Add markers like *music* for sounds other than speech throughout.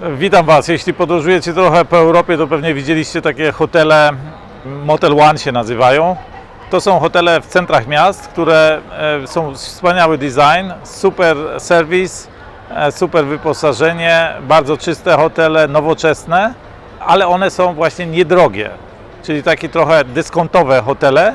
Witam Was. Jeśli podróżujecie trochę po Europie, to pewnie widzieliście takie hotele, Motel One się nazywają. To są hotele w centrach miast, które e, są wspaniały design, super serwis, e, super wyposażenie, bardzo czyste hotele, nowoczesne, ale one są właśnie niedrogie, czyli takie trochę dyskontowe hotele.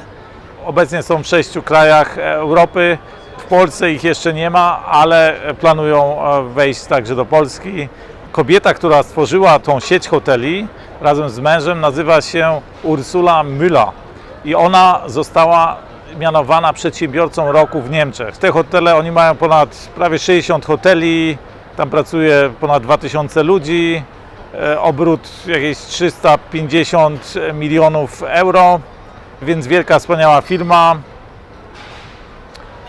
Obecnie są w sześciu krajach Europy. W Polsce ich jeszcze nie ma, ale planują e, wejść także do Polski. Kobieta, która stworzyła tą sieć hoteli razem z mężem, nazywa się Ursula Müller i ona została mianowana przedsiębiorcą roku w Niemczech. Te hotele, oni mają ponad prawie 60 hoteli, tam pracuje ponad 2000 ludzi, e, obrót jakieś 350 milionów euro, więc wielka, wspaniała firma.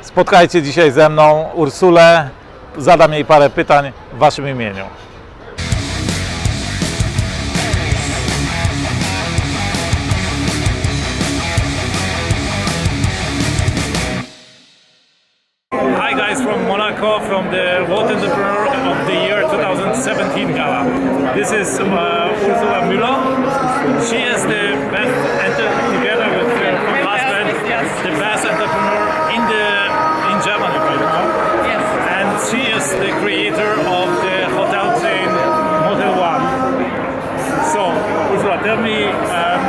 Spotkajcie dzisiaj ze mną Ursulę, zadam jej parę pytań w Waszym imieniu. From Monaco from the World Entrepreneur of the Year 2017 Gala. This is uh, Ursula Müller. She is the best, enter- together with her husband, yes. the best entrepreneur in the in Germany right now. Yes. And she is the creator of the hotel chain Motel One. So Ursula, tell me, um,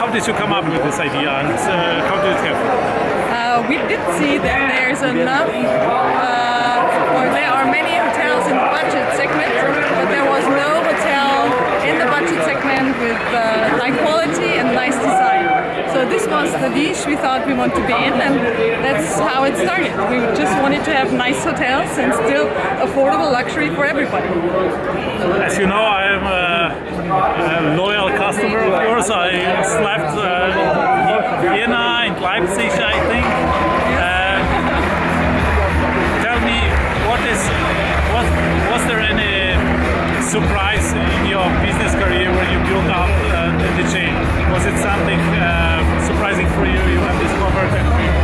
how did you come up with this idea and uh, how did it happen? Uh, we did see that there's enough, uh, or there are many hotels in the budget segment, but there was no hotel in the budget segment with uh, high quality and nice design. So this was the niche we thought we want to be in, and that's how it started. We just wanted to have nice hotels and still affordable luxury for everybody. As you know, I am a, a loyal customer of yours. I slept uh, Leipzig, I think. Uh, tell me, what is was was there any surprise in your business career when you built up uh, the, the chain? Was it something uh, surprising for you you have discovered?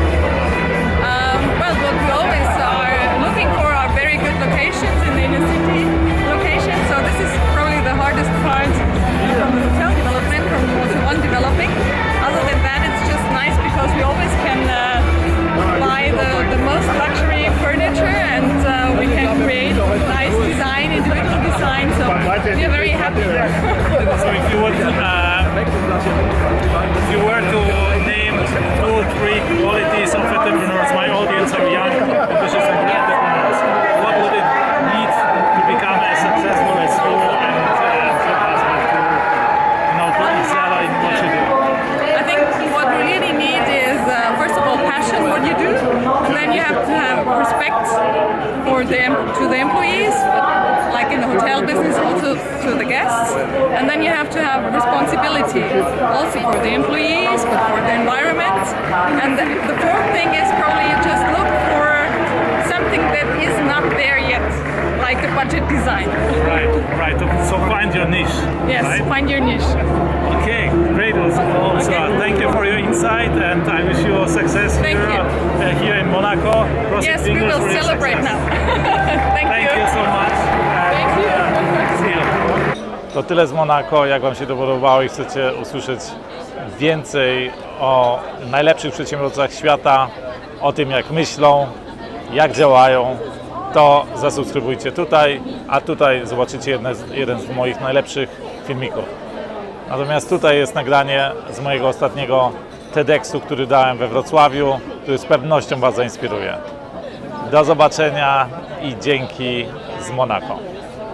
The to the employees, like in the hotel business, also to the guests, and then you have to have responsibility also for the employees, but for the environment. And the, the fourth thing is probably you just look for something that is not there yet, like a budget design. Right, right. So find your niche. Yes, Right? find your niche. Okay, great. You insight, and I wish you success Thank here, you. uh, here in Monaco. Crossing Yes, we will celebrate success. now. *laughs* Thank, Thank you so much. and, Thank you. uh, see you. To tyle z Monako. Jak Wam się to podobało i chcecie usłyszeć więcej o najlepszych przedsiębiorcach świata, o tym jak myślą, jak działają, to zasubskrybujcie tutaj, a tutaj zobaczycie jedne, jeden z moich najlepszych filmików. Natomiast tutaj jest nagranie z mojego ostatniego TEDxu, który dałem we Wrocławiu, który z pewnością Was zainspiruje. Do zobaczenia i dzięki z Monako.